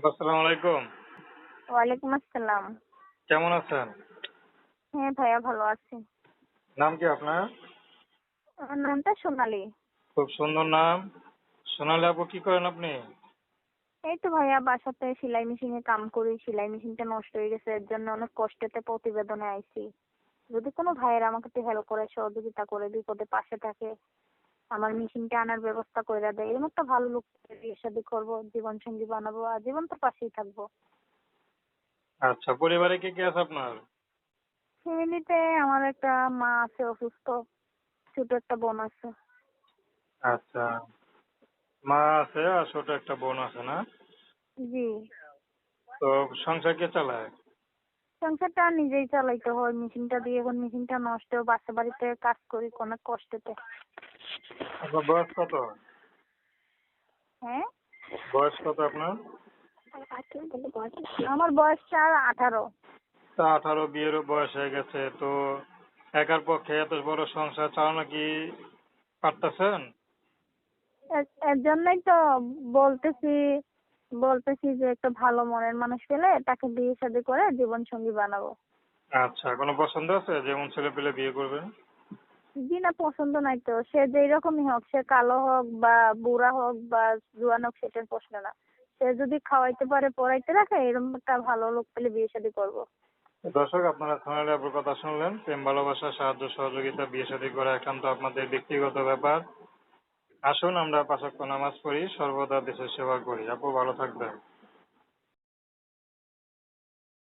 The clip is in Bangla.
আপু, আসসালামু আলাইকুম। ওয়ালাইকুম আসসালাম। কেমন আছেন? হ্যাঁ ভাইয়া ভালো আছি। নাম কি আপনার? নামটা সোনালি। খুব সুন্দর নাম। সোনালী আপু কি করেন আপনি? এই তো ভাইয়া বাসাতে সেলাই মেশিনে কাম করি। সেলাই মেশিনটা নষ্ট হয়ে গেছে এর জন্য অনেক কষ্টেতে প্রতিবেদনে আইছি। যদি কোনো ভাইয়ের আমাকে একটু হেল্প করে সহযোগিতা করে বিপদে পাশে থাকে আমার মেশিনটা আনার ব্যবস্থা করে দেয়। এরকম একটা ভালো লোক বিয়ে শাদী করব জীবন সঙ্গী বানাবো আর জীবন তো পাশেই থাকব। আচ্ছা পরিবারে কে কে আছে আপনার? ফ্যামিলিতে আমার একটা মা আছে অসুস্থ। ছোট একটা বোন আছে। আচ্ছা মা আছে আর ছোট একটা বোন আছে না? জি। তো সংসার কে চালায়? সংসারটা নিজেই চালাইতে হয় মেশিনটা দিয়ে এখন মেশিনটা নষ্ট বাসা বাড়িতে কাজ করি অনেক কষ্টেতে। আপনার বয়স কত? হ্যাঁ? বয়স কত আপনার? আমার বয়সটা আঠারো। তা আঠারো বিয়ের বয়স হয়ে গেছে তো একার পক্ষে এত বড় সংসার চালানো কি পারতেছেন? এর জন্যই তো বলতেছি বলতেছি যে একটা ভালো মনের মানুষ পেলে তাকে বিয়ে শাদী করে জীবন সঙ্গী বানাবো। আচ্ছা কোনো পছন্দ আছে? যেমন ছেলে পেলে বিয়ে করবেন জি না পছন্দ নাই তো। সে যেই রকমই হোক সে কালো হোক বা বুড়া হোক বা জুয়ান হোক সেটার প্রশ্ন না। সে যদি খাওয়াইতে পারে পড়াইতে রাখে এরকম একটা ভালো লোক পেলে বিয়ে শাদী করব। দর্শক আপনারা সোনালী আপুর কথা শুনলেন। প্রেম ভালোবাসা সাহায্য সহযোগিতা বিয়ে শাদী করা একান্ত আপনাদের ব্যক্তিগত ব্যাপার। আসুন আমরা পাঁচক্য নামাজ পড়ি। সর্বদা দেশের সেবা করি। আপু ভালো থাকবেন।